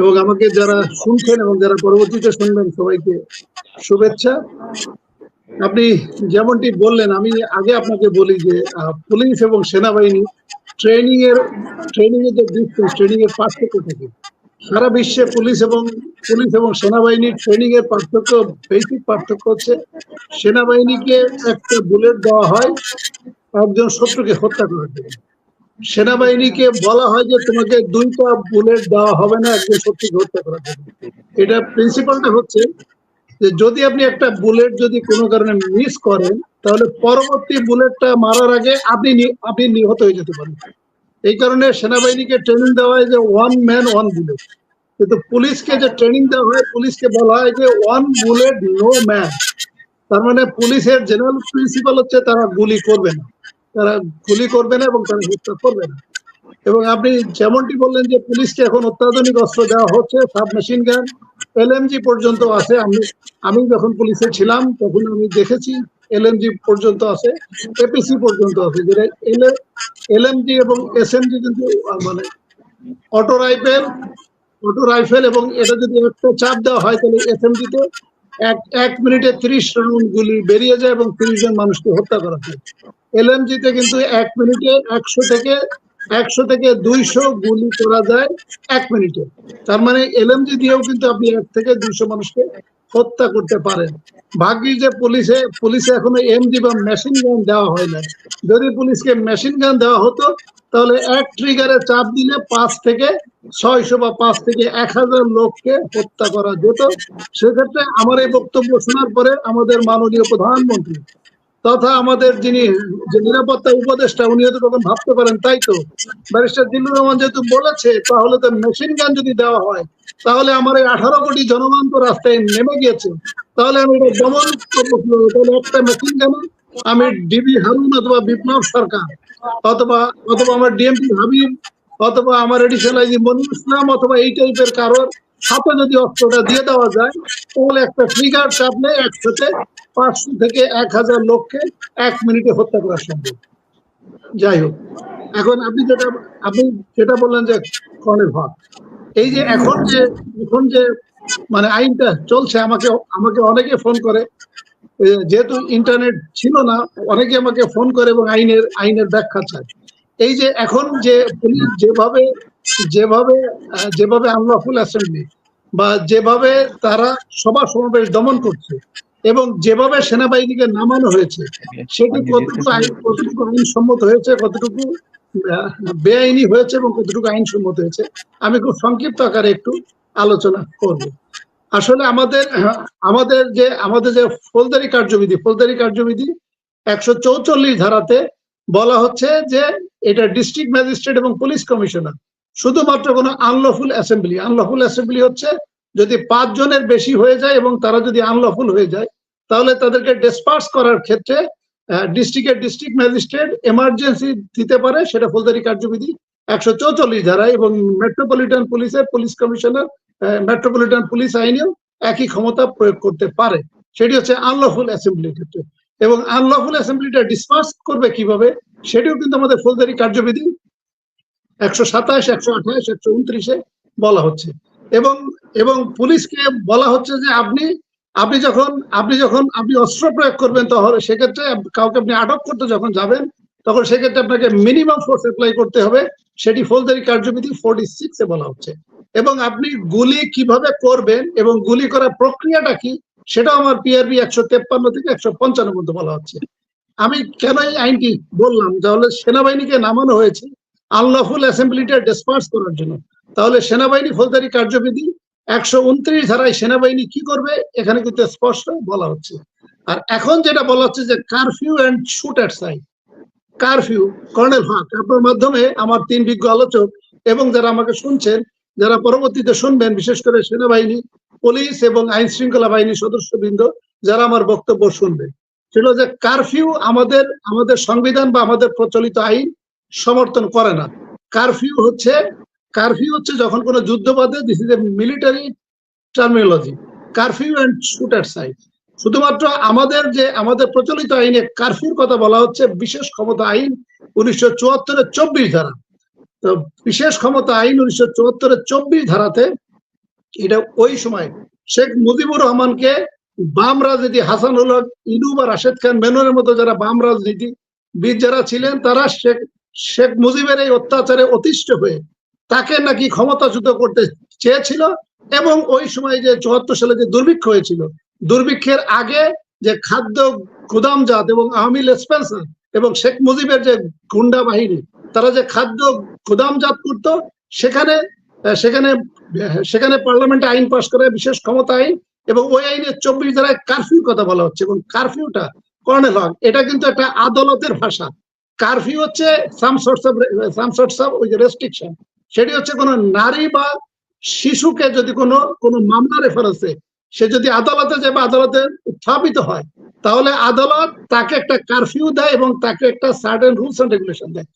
এবং আমাকে যারা শুনছেন এবং যারা পরবর্তীতে শুনবেন সবাইকে শুভেচ্ছা। আপনি যেমনটি বললেন, আমি আগে আপনাকে বলি যে পুলিশ এবং সেনাবাহিনী ট্রেনিং এর ট্রেনিং এর যে ডিফারেন্স ট্রেনিং এর পার্থক্য থাকে। সারা বিশ্বে পুলিশ এবং পুলিশ এবং সেনাবাহিনীর ট্রেনিং এর পার্থক্য বেসিক পার্থক্য হচ্ছে সেনাবাহিনীকে একটা বুলেট দেওয়া হয়, একজন শত্রুকে হত্যা করার জন্য। সেনাবাহিনীকে বলা হয় যে তোমাকে দুইটা বুলেট দেওয়া হবে না, একজন শত্রুকে হত্যা করার জন্য। এটা প্রিন্সিপালটা হচ্ছে যে যদি আপনি একটা বুলেট যদি কোনো কারণে মিস করেন, তাহলে পরবর্তী বুলেটটা মারার আগে আপনি আপনি নিহত হয়ে যেতে পারেন। এই কারণে সেনাবাহিনীকে ট্রেনিং দেওয়া হয় যে ওয়ান ম্যান ওয়ান বুলেট কিন্তু পুলিশকে যে ট্রেনিং দেওয়া হয়, পুলিশকে বলা হয় যে ওয়ান বুলেট নো ম্যান তার মানে পুলিশের জেনারেল প্রিন্সিপাল হচ্ছে তারা গুলি করবে না। তারা গুলি করবে না এবং তারা হত্যা করবে না। এবং আপনি যেমনটি বললেন যে পুলিশকে এখন অত্যাধুনিক অস্ত্র দেওয়া হচ্ছে সাব মেশিন গান, এলএমজি পর্যন্ত আছে। আমি আমি যখন পুলিশে ছিলাম, তখন আমি দেখেছি এলএমজি পর্যন্ত আছে, এপিসি পর্যন্ত আছে, যেটা এলএমজি এবং এসএমজি কিন্তু মানে অটো রাইফেল অটো রাইফেল এবং এটা যদি একটা চাপ দেওয়া হয়, তাহলে এসএমজি তে এক এক মিনিটে ত্রিশ রাউন্ড গুলি বেরিয়ে যায় এবং তিরিশ জন মানুষকে হত্যা করা হয়। এলএমজি তে কিন্তু এক মিনিটে একশো থেকে একশো থেকে দুইশো গুলি করা যায় এক মিনিটে। তার মানে এলএমজি দিয়েও কিন্তু আপনি এক থেকে দুইশো মানুষকে হত্যা করতে পারেন। যে পুলিশে পুলিশে এখনও এমজি বা মেশিন গান দেওয়া হয় না যদি পুলিশকে মেশিন গান দেওয়া হতো, তাহলে এক ট্রিগারে চাপ দিলে পাঁচ থেকে ছয়শো বা পাঁচ থেকে এক হাজার লোককে হত্যা করা যেত। সেক্ষেত্রে আমার এই বক্তব্য শোনার পরে আমাদের মাননীয় প্রধানমন্ত্রী তথা আমাদের যিনি যে নিরাপত্তা উপদেষ্টা, উনি হয়তো তখন ভাবতে পারেন, তাই তো? ব্যারিস্টার দিল্লুর রহমান যেহেতু বলেছে, তাহলে তো মেশিন গান যদি দেওয়া হয়, তাহলে আমার এই আঠারো কোটি জনগণ তো রাস্তায় নেমে গিয়েছে। তাহলে আমি এটা দমন তাহলে একটা মেশিন গানে আমি ডিবি হারুন অথবা বিপ্লব সরকার, অথবা অথবা আমার ডিএমপি হাবিব, অথবা আমার এডিশনাল মনির ইসলাম, অথবা এই টাইপের কারোর হাতে যদি অস্ত্রটা দিয়ে দেওয়া যায়, তাহলে একটা ট্রিগার চাপলে একসাথে পাঁচশো থেকে এক হাজার লোককে এক মিনিটে হত্যা করা সম্ভব। যাই হোক, এখন আপনি যেটা আপনি যেটা বললেন যে কর্ণের ভাগ, এই যে এখন যে এখন যে মানে আইনটা চলছে, আমাকে আমাকে অনেকে ফোন করে যেহেতু ইন্টারনেট ছিল না, অনেকে আমাকে ফোন করে এবং আইনের আইনের ব্যাখ্যা চায়। এই যে এখন যে পুলিশ যেভাবে যেভাবে যেভাবে আনলফুল অ্যাসেম্বলি বা যেভাবে তারা সভা সমাবেশ দমন করছে এবং যেভাবে সেনাবাহিনীকে নামানো হয়েছে সেটি কতটুকু আইন কতটুকু আইনসম্মত হয়েছে কতটুকু বেআইনি হয়েছে এবং কতটুকু আইনসম্মত হয়েছে আমি খুব সংক্ষিপ্ত আকারে একটু আলোচনা করব। আসলে আমাদের আমাদের যে আমাদের যে ফৌজদারি কার্যবিধি ফৌজদারি কার্যবিধি একশো চৌচল্লিশ ধারাতে বলা হচ্ছে যে এটা ডিস্ট্রিক্ট ম্যাজিস্ট্রেট এবং পুলিশ কমিশনার শুধুমাত্র কোনো আনলফুল অ্যাসেম্বলি আনলফুল অ্যাসেম্বলি হচ্ছে যদি পাঁচ জনের বেশি হয়ে যায় এবং তারা যদি আনলফুল হয়ে যায়, তাহলে তাদেরকে ডিসপার্স করার ক্ষেত্রে ডিস্ট্রিক্টের ডিস্ট্রিক্ট ম্যাজিস্ট্রেট এমার্জেন্সি দিতে পারে, সেটা ফৌজদারি কার্যবিধি একশো চৌচল্লিশ ধারা এবং মেট্রোপলিটন পুলিশের পুলিশ কমিশনার মেট্রোপলিটন পুলিশ আইনেও একই ক্ষমতা প্রয়োগ করতে পারে। সেটি হচ্ছে আনলফুল অ্যাসেম্বলির ক্ষেত্রে। এবং আনলফুল অ্যাসেম্বলিটা ডিসপার্স করবে কীভাবে, সেটিও কিন্তু আমাদের ফৌজদারি কার্যবিধি একশো সাতাশ, একশো আঠাশ, একশো উনত্রিশে বলা হচ্ছে। এবং এবং পুলিশকে বলা হচ্ছে যে আপনি আপনি যখন আপনি যখন, আপনি অস্ত্র প্রয়োগ করবেন তাহলে সেক্ষেত্রে কাউকে আপনি আটক করতে যখন যাবেন, তখন সেক্ষেত্রে আপনাকে মিনিমাম ফোর্স অ্যাপ্লাই করতে হবে। সেটি ফৌজদারি কার্যবিধি ফোর্টি সিক্সে বলা হচ্ছে। এবং আপনি গুলি কীভাবে করবেন এবং গুলি করার প্রক্রিয়াটা কি, সেটাও আমার পিআরবি একশো তেপ্পান্ন থেকে একশো পঞ্চান্ন মধ্যে বলা হচ্ছে। আমি কেন এই আইনটি বললাম? তাহলে সেনাবাহিনীকে নামানো হয়েছে। আনলফুল অ্যাসেম্বলিটা ডিসপার্স করার জন্য। তাহলে সেনাবাহিনী ফৌজদারি কার্যবিধি, একশো উনত্রিশ ধারায় সেনাবাহিনী কি করবে? এখানে কিন্তু স্পষ্ট বলা হচ্ছে। আর এখন যেটা বলা হচ্ছে যে curfew and shoot at sight curfew colonel Haque, আপনার মাধ্যমে আমার তিন বিজ্ঞ আলোচক এবং যারা আমাকে শুনছেন, যারা পরবর্তীতে শুনবেন, বিশেষ করে সেনাবাহিনী, পুলিশ এবং আইন শৃঙ্খলা বাহিনীর সদস্যবৃন্দ, যারা আমার বক্তব্য শুনবে সেটা যে কারফিউ আমাদের আমাদের সংবিধান বা আমাদের প্রচলিত আইন সমর্থন করে না। কারফিউ হচ্ছে কারফিউ হচ্ছে যখন কোনো যুদ্ধ বাদে this is a military terminology curfew and shoot at sight শুধুমাত্র আমাদের যে, আমাদের প্রচলিত আইনে কারফিউর কথা বলা হচ্ছে, বিশেষ ক্ষমতা আইন উনিশশো চুয়াত্তরের চব্বিশ ধারা। তো বিশেষ ক্ষমতা আইন উনিশশো চুয়াত্তরের চব্বিশ ধারাতে এটা ওই সময় শেখ মুজিবুর রহমানকে বাম রাজনীতি হাসানুল ইনু বা রাশেদ খান, মেননের মতো যারা বাম রাজনীতি বিদ যারা ছিলেন, তারা শেখ শেখ মুজিবের এই অত্যাচারে অতিষ্ঠ হয়ে তাকে নাকি ক্ষমতাচ্যুত করতে চেয়েছিল এবং ওই সময় যে চুয়াত্তর সালে যে দুর্ভিক্ষ হয়েছিল, দুর্ভিক্ষের আগে যে খাদ্য গুদামজাত এবং আওয়ামী স্পেন্সার এবং শেখ মুজিবের যে গুন্ডা বাহিনী, তারা যে খাদ্য গুদামজাত করতো, সেখানে সেখানে সেখানে পার্লামেন্টে আইন পাশ করে বিশেষ ক্ষমতা আইন এবং ওই আইনে চব্বিশ ধারায় কারফিউর কথা বলা হচ্ছে এবং কারফিউটা কর্নেল হক, এটা কিন্তু একটা আদালতের ভাষা। কারফিউ হচ্ছে some sorts of some restriction সেটি হচ্ছে কোনো নারী বা শিশুকে যদি কোনো কোনো মামলা রেফারেন্সে সে যদি আদালতে যায় বা আদালতে উত্থাপিত হয়, তাহলে আদালত তাকে একটা কারফিউ দেয় এবং তাকে একটা সার্টেন রুলস এন্ড রেগুলেশন দেয়।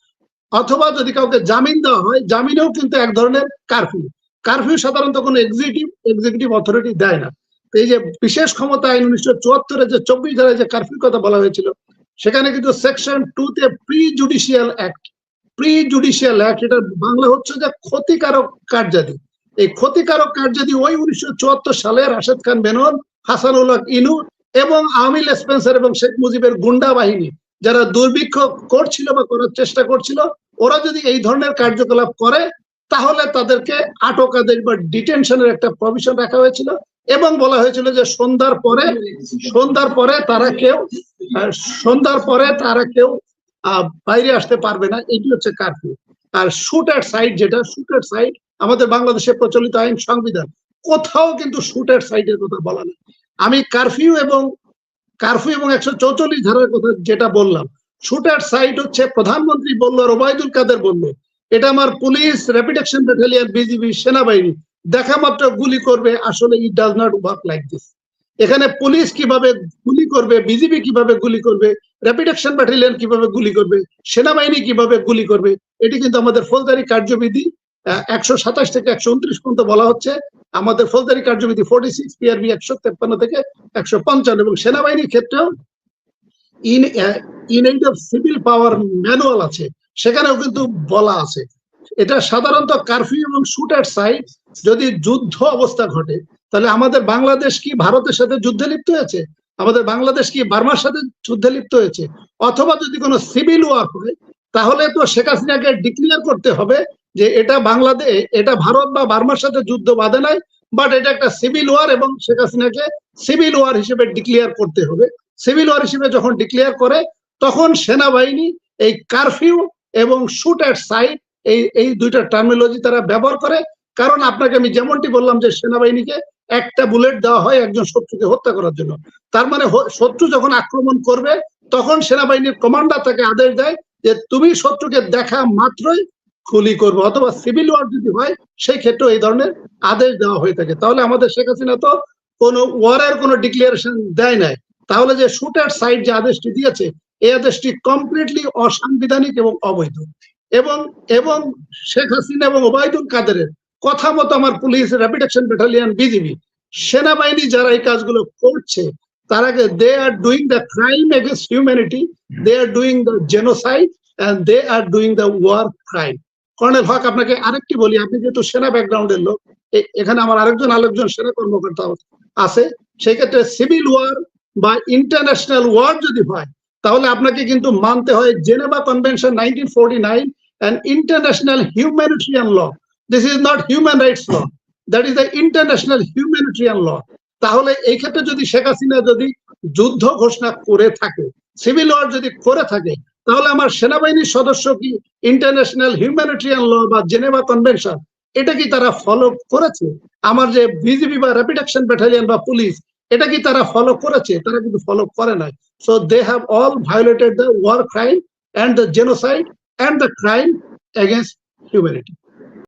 অথবা যদি কাউকে জামিন দেওয়া হয়, জামিনেও কিন্তু এক ধরনের কারফিউ। কারফিউ সাধারণত কোনো এক্সিকিউটিভ এক্সিকিউটিভ অথরিটি দেয় না। এই যে বিশেষ ক্ষমতা আইন উনিশশো চুয়াত্তরে যে চব্বিশ ধারায় যে কারফিউ কথা বলা হয়েছিল সেখানে কিন্তু সেকশন টু তে prejudicial act prejudicial act এটা বাংলা হচ্ছে যে ক্ষতিকারক কার্যাদি। এই ক্ষতিকারক কার্যাদি ওই উনিশশো চুয়াত্তর সালে রাশেদ খান বেনন, হাসানুল হক ইনু এবং আমিল স্পেন্সার এবং শেখ মুজিবের গুন্ডা বাহিনী যারা দুর্ভিক্ষ করছিল বা করার চেষ্টা করছিল, ওরা যদি এই ধরনের কার্যকলাপ করে, তাহলে তাদেরকে আটক আদেশ বা ডিটেনশনের একটা প্রভিশন রাখা হয়েছিল। এবং বলা হয়েছিল যে সন্ধ্যার পরে সন্ধ্যার পরে তারা কেউ, সন্ধ্যার পরে তারা কেউ বাইরে আসতে পারবে না। এটি হচ্ছে কারফিউ। আর শুট সাইড যেটা শুট সাইড আমাদের বাংলাদেশে প্রচলিত আইন সংবিধান। কোথাও কিন্তু শুট অ্যাট সাইডের কথা বলা নেই। আমি কারফিউ এবং কারফিউ এবং একশো চৌচল্লিশ ধারার কথা যেটা বললাম শুট অ্যাট সাইড হচ্ছে, প্রধানমন্ত্রী বলল আর ওবায়দুল কাদের বলল, এটা আমার police rapid action battalion BGB সেনাবাহিনী। দেখা মাত্র গুলি করবে, আসলে it does not work like this এখানে পুলিশ কীভাবে গুলি করবে বিজিবি কীভাবে গুলি করবে র্যাপিড অ্যাকশন ব্যাটালিয়ন কীভাবে গুলি করবে, সেনাবাহিনী কীভাবে গুলি করবে, এটি কিন্তু আমাদের ফৌজদারি কার্যবিধি একশো সাতাশ থেকে একশো উনত্রিশ পর্যন্ত বলা হচ্ছে। আমাদের ফৌজদারি কার্যবিধি ফোর্টি সিক্স পিআরবি একশো তেপ্পান্ন থেকে একশো পঞ্চান্ন এবং সেনাবাহিনীর ক্ষেত্রেও in in aid of civil power manual আছে। সেখানেও কিন্তু বলা আছে। এটা সাধারণত কারফিউ এবং শুট অ্যাট সাইড যদি যুদ্ধ অবস্থা ঘটে, তাহলে আমাদের বাংলাদেশ কি ভারতের সাথে যুদ্ধে লিপ্ত হয়েছে? আমাদের বাংলাদেশ কি বার্মার সাথে যুদ্ধে লিপ্ত হয়েছে? অথবা যদি কোনো সিভিল ওয়ার হয়, তাহলে তো শেখ হাসিনাকে ডিক্লেয়ার করতে হবে যে এটা বাংলাদেশ এটা ভারত বা বার্মার সাথে যুদ্ধ বাঁধে নাই বাট এটা একটা সিভিল ওয়ার এবং শেখ হাসিনাকে সিভিল ওয়ার হিসেবে ডিক্লেয়ার করতে হবে। সিভিল ওয়ার হিসেবে যখন ডিক্লেয়ার করে, তখন সেনাবাহিনী এই কারফিউ এবং শুট অ্যাট সাইড এই এই দুইটা টার্মিনোলজি তারা ব্যবহার করে। কারণ আপনাকে আমি যেমনটি বললাম যে সেনাবাহিনীকে একটা বুলেট দেওয়া হয় একজন শত্রুকে হত্যা করার জন্য। তার মানে শত্রু যখন আক্রমণ করবে, তখন সেনাবাহিনীর কমান্ডার তাকে আদেশ দেয় যে তুমি শত্রুকে দেখা মাত্রই গুলি করবে অথবা সিভিল ওয়ার যদি হয়, সেই ক্ষেত্রে এই ধরনের আদেশ দেওয়া হয়ে থাকে। তাহলে আমাদের শেখ হাসিনা তো কোনো ওয়ারের কোনো ডিক্লারেশন দেয় নাই। তাহলে যে শুটার সাইড যে আদেশটি দিয়েছে, এই আদেশটি কমপ্লিটলি অসাংবিধানিক এবং অবৈধ। এবং এবং শেখ হাসিনা এবং ওবায়দুল কাদেরের কথা মতো আমার police rapid action battalion BGB সেনাবাহিনী যারা এই কাজগুলো করছে, তারা they are doing the crime against humanity they are doing the genocide and they are doing the war crime colonel Haque, আপনাকে আরেকটি বলি, আপনি যেহেতু সেনা ব্যাকগ্রাউন্ডের লোক এখানে আমার আরেকজন আরেকজন সেনা কর্মকর্তা আছে, সেই ক্ষেত্রে সিভিল ওয়ার বা ইন্টারন্যাশনাল ওয়ার যদি হয়, তাহলে আপনাকে কিন্তু মানতে হয় Geneva convention nineteen forty nine and international humanitarian law this is not human rights law that is the international humanitarian law তাহলে এই ক্ষেত্রে যদি শেখ হাসিনা যদি যুদ্ধ ঘোষণা করে থাকে সিভিল ওয়ার যদি করে থাকে, তাহলে আমার সেনাবাহিনীর সদস্য কি ইন্টারন্যাশনাল হিউম্যানিটেরিয়ান ল বা জেনেভা কনভেনশন এটা কি তারা ফলো করেছে? আমার যে বিজিবি বা র্যাপিড অ্যাকশন ব্যাটালিয়ন বা পুলিশ, এটা কি তারা ফলো করেছে? তারা কিন্তু ফলো করে নাই। So they have all violated the war crime and the genocide and the crime against humanity